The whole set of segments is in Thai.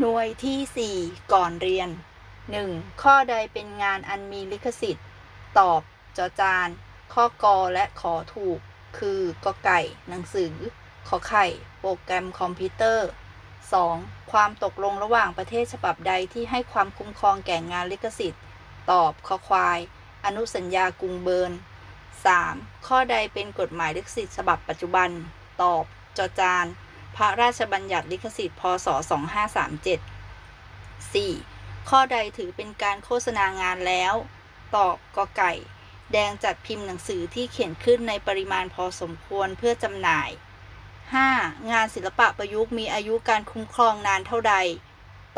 หน่วยที่ 4 ก่อนเรียน 1. ข้อใดเป็นงานอันมีลิขสิทธิ์ ตอบจอจาน ข้อกอและขอถูก คือกอไก่ หนังสือ ขอไข่ โปรแกรมคอมพิวเตอร์ 2. ความตกลงระหว่างประเทศฉบับใดที่ให้ความคุ้มครองแก่งานลิขสิทธิ์ ตอบคอควาย อนุสัญญากรุงเบิร์น 3. ข้อใดเป็นกฎหมายลิขสิทธิ์ฉบับปัจจุบัน ตอบจอจาน พระราชบัญญัติลิขสิทธิ์พศ 2537 4. ข้อใดถือเป็นการโฆษณางานแล้ว ตอบกอไก่ แดงจัดพิมพ์หนังสือที่เขียนขึ้นในปริมาณพอสมควรเพื่อจำหน่าย 5. งานศิลปะประยุกต์มีอายุการคุ้มครองนานเท่าใด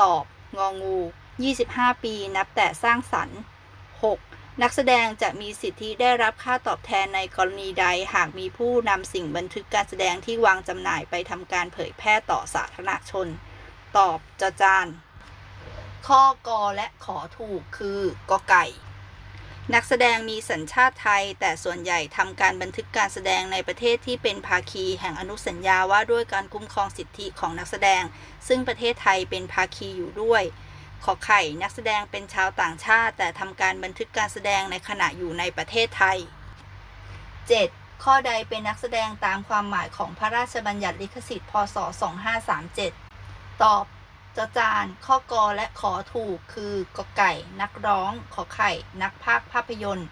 ตอบ งองู 25 ปี นับแต่สร้างสรรค์ 6. นักแสดงจะมีสิทธิได้รับค่าตอบแทนในกรณีใดหากมีผู้นำสิ่งบันทึกการแสดงที่วางจำหน่ายไปทำการเผยแพร่ต่อสาธารณชน ตอบจอจาน ข้อกอและขอถูกคือกอไก่ นักแสดงมีสัญชาติไทย แต่ส่วนใหญ่ทำการบันทึกการแสดงในประเทศที่เป็นภาคีแห่งอนุสัญญาว่าด้วยการคุ้มครองสิทธิของนักแสดง ซึ่งประเทศไทยเป็นภาคีอยู่ด้วย ขอไข่นักแสดงเป็นชาวต่างชาติ แต่ทำการบันทึกการแสดงในขณะอยู่ในประเทศไทย 7. ข้อใดเป็นนักแสดงตามความหมายของพระราชบัญญัติลิขสิทธิ์พศ 2537 ตอบจอจานข้อกอและขอถูกคือกอไก่ นักร้อง ขอไข่ นักพากภาพยนตร์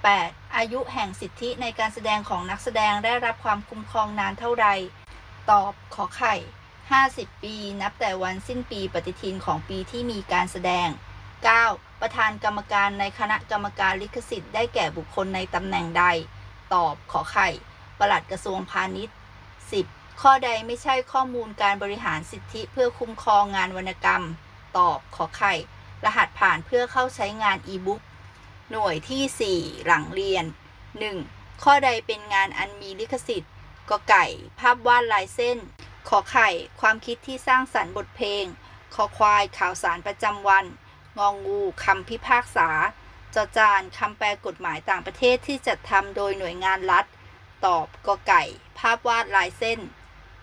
8. อายุแห่งสิทธิในการแสดงของนักแสดงได้รับความคุ้มครองนานเท่าใดตอบขอไข่ 50 ปี นับแต่วันสิ้นปีปฏิทินของปีที่มีการแสดง 9. ประธานกรรมการในคณะกรรมการลิขสิทธิ์ได้แก่บุคคลในตำแหน่งใด ตอบขอไข่ปลัดกระทรวงพาณิชย์ 10. ข้อใดไม่ใช่ข้อมูลการบริหารสิทธิเพื่อคุ้มครองงานวรรณกรรม ตอบขอไข่ รหัสผ่านเพื่อเข้าใช้งานอีบุ๊กหน่วยที่ 4 หลังเรียน 1. ข้อใดเป็นงานอันมีลิขสิทธิ์กอไก่ ภาพวาดลายเส้น ขอไข่ ความคิดที่สร้างสรรค์บทเพลง ขอควายข่าวสารประจำวัน งองูคำพิพากษา จอจานคำแปลกฎหมายต่างประเทศที่จัดทำโดยหน่วยงานรัฐ ตอบกอไก่ ภาพวาดลายเส้น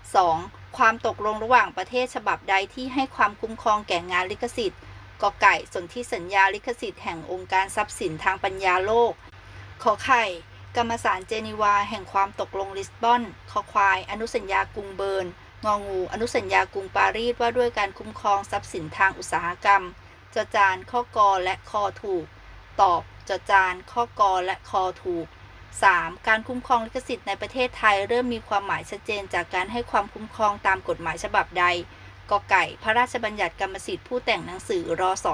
2. ความตกลงระหว่างประเทศฉบับใดที่ให้ความคุ้มครองแก่งานลิขสิทธิ์กอไก่สนธิสัญญาลิขสิทธิ์แห่งองค์การทรัพย์สินทางปัญญาโลก ขอไข่ กรรมสารเจนีวาแห่งความตกลงลิสบอน ขอควาย อนุสัญญากรุงเบิร์น งองู อนุสัญญากรุงปารีสว่าด้วยการคุ้มครองทรัพย์สินทางอุตสาหกรรม จจานข้อกอและคอถูก ตอบจจานข้อกอและคอถูก 3. การคุ้มครองลิขสิทธิ์ในประเทศไทยเริ่มมีความหมายชัดเจนจากการให้ความคุ้มครองตามกฎหมายฉบับใดกอไก่พระราชบัญญัติกรรมสิทธิ์ผู้แต่งหนังสือรศ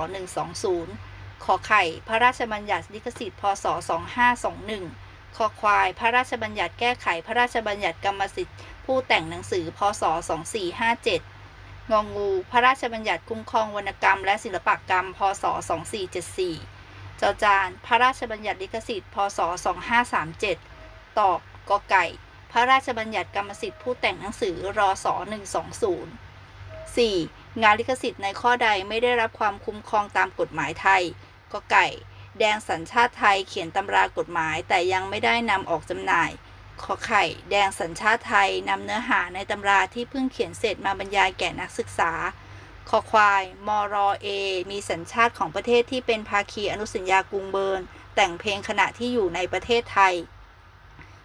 120ขอไข่ พระราชบัญญัติลิขสิทธิ์พศ2521 คอควาย พระราชบัญญัติแก้ไข พระราชบัญญัติกรรมสิทธิ์ ผู้แต่งหนังสือ พศ 2457 งองู พระราชบัญญัติคุ้มครองวรรณกรรม และศิลปกรรม พศ 2474 จอจาน พระราชบัญญัติลิขสิทธิ์ พศ 2537 ตอบกอไก่ พระราชบัญญัติกรรมสิทธิ์ผู้แต่งหนังสือ รศ 120 4. งานลิขสิทธิ์ในข้อใดไม่ได้รับความคุ้มครองตามกฎหมายไทยกไก่ แดงสัญชาติไทยเขียนตำรากฎหมายแต่ยังไม่ได้นำออกจำหน่าย ขอไข่ แดงสัญชาติไทยนำเนื้อหาในตำราที่เพิ่งเขียนเสร็จมาบรรยายแก่นักศึกษา ขอควาย มรอเอ มีสัญชาติของประเทศที่เป็นภาคีอนุสัญญากรุงเบิร์น แต่งเพลงขณะที่อยู่ในประเทศไทย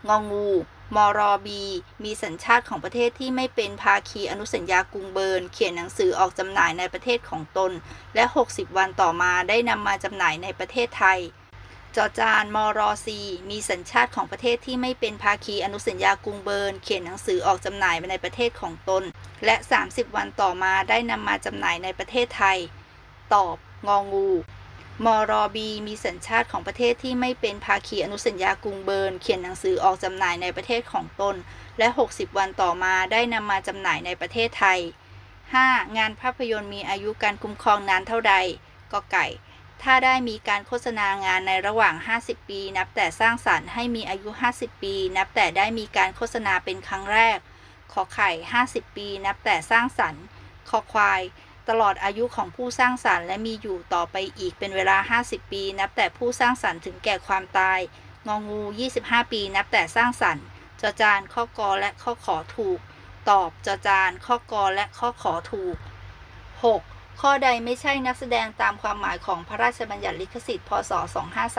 งองู มรบี มีสัญชาติของประเทศที่ไม่เป็นภาคีอนุสัญญากรุงเบิร์น เขียนหนังสือออกจำหน่ายในประเทศของตน และ 60 วันต่อมาได้นำมาจำหน่ายในประเทศไทยจอจานมรซีมีสัญชาติของประเทศที่ไม่เป็นภาคีอนุสัญญากรุงเบิร์น เขียนหนังสือออกจำหน่ายในประเทศของตน และ 30 วันต่อมาได้นำมาจำหน่ายในประเทศไทย ตอบ งองู มรอบี มีสัญชาติของประเทศที่ไม่เป็นภาคีอนุสัญญากรุงเบิร์น เขียนหนังสือออกจำหน่ายในประเทศของตน และ 60 วันต่อมาได้นำมาจำหน่ายในประเทศไทย 5. งานภาพยนตร์มีอายุการคุ้มครองนานเท่าใดกอไก่ ถ้าได้มีการโฆษณางานในระหว่าง 50 ปี นับแต่สร้างสรรค์ให้มีอายุ 50 ปี นับแต่ได้มีการโฆษณาเป็นครั้งแรก ขอไข่ 50 ปี นับแต่สร้างสรรค์ คอควาย ตลอดอายุของผู้สร้างสรรค์และมีอยู่ต่อไปอีกเป็นเวลา 50 ปี นับแต่ผู้สร้างสรรค์ถึงแก่ความตาย งองู 25 ปี นับแต่สร้างสรรค์จจานข้อกอและข้อขอถูก ตอบจจานข้อกอและข้อขอถูก 6. ข้อใดไม่ใช่นักแสดงตามความหมายของพระราชบัญญัติลิขสิทธิ์พศ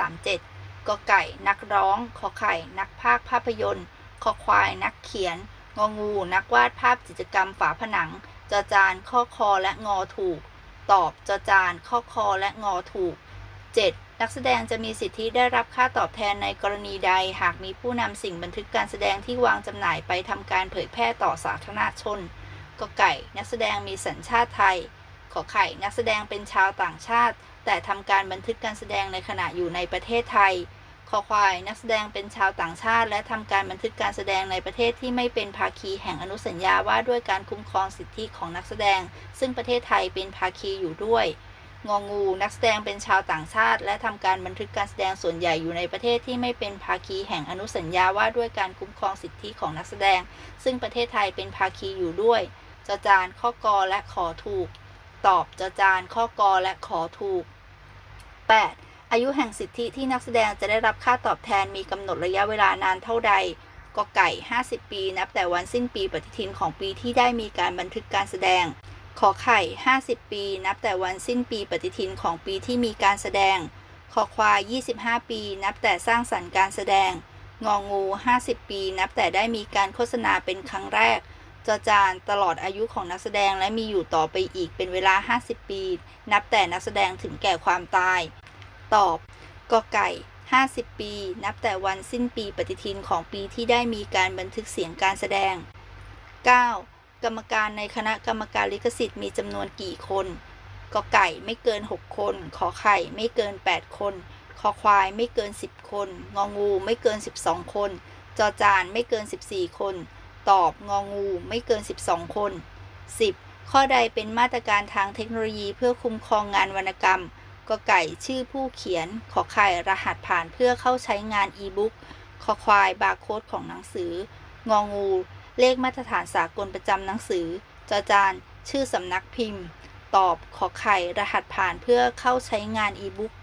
2537กไก่ นักร้องขอไข่ นักพากย์ภาพยนตร์ คอควาย นักเขียน งองู นักวาดภาพจิตรกรรมฝาผนัง จจานข้อคอและงอถูก ตอบจจานข้อคอและงอถูก 7. นักแสดงจะมีสิทธิได้รับค่าตอบแทนในกรณีใดหากมีผู้นำสิ่งบันทึกการแสดงที่วางจำหน่ายไปทำการเผยแพร่ต่อสาธารณชนกไก่ นักแสดงมีสัญชาติไทย ขอไข่ นักแสดงเป็นชาวต่างชาติ แต่ทำการบันทึกการแสดงในขณะอยู่ในประเทศไทย คอควายนักแสดงเป็นชาวต่างชาติ และทำการบันทึกการแสดงในประเทศที่ไม่เป็นภาคีแห่งอนุสัญญาว่าด้วยการคุ้มครองสิทธิของนักแสดง ซึ่งประเทศไทยเป็นภาคีอยู่ด้วยงองู นักแสดงเป็นชาวต่างชาติ และทำการบันทึกการแสดงส่วนใหญ่อยู่ในประเทศที่ไม่เป็นภาคีแห่งอนุสัญญาว่าด้วยการคุ้มครองสิทธิของนักแสดง ซึ่งประเทศไทยเป็นภาคีอยู่ด้วยจจานข้อกอและขอถูก ตอบจจานข้อกอและขอถูก 8. อายุแห่งสิทธิที่นักแสดงจะได้รับค่าตอบแทนมีกำหนดระยะเวลานานเท่าใดกไก่ 50 ปี นับแต่วันสิ้นปีปฏิทินของปีที่ได้มีการบันทึกการแสดง ขอไข่ 50 ปี นับแต่วันสิ้นปีปฏิทินของปีที่มีการแสดงคอควาย 25 ปี นับแต่สร้างสรรค์การแสดง งองู 50 ปี นับแต่ได้มีการโฆษณาเป็นครั้งแรก จอจานตลอดอายุของนักแสดงและมีอยู่ต่อไปอีกเป็นเวลา 50 ปี นับแต่นักแสดงถึงแก่ความตาย ตอบ กไก่ 50 ปี นับแต่วันสิ้นปีปฏิทินของปีที่ได้มีการบันทึกเสียงการแสดง 9. กรรมการในคณะกรรมการลิขสิทธิ์มีจำนวนกี่คนกไก่ไม่เกิน 6 คน ขอไข่ไม่เกิน 8 คน คอควายไม่เกิน 10 คน งองูไม่เกิน 12 คน จอจานไม่เกิน 14 คน ตอบงองูไม่เกิน 12 คน 10. ข้อใดเป็นมาตรการทางเทคโนโลยีเพื่อคุ้มครองงานวรรณกรรม กไก่ชื่อผู้เขียน ขอไข่รหัสผ่านเพื่อเข้าใช้งานอีบุ๊กขอควายบาร์โค้ดของหนังสือ งองู เลขมาตรฐานสากลประจำหนังสือ จอจาน ชื่อสำนักพิมพ์ ตอบขอไข่รหัสผ่านเพื่อเข้าใช้งานอีบุ๊ก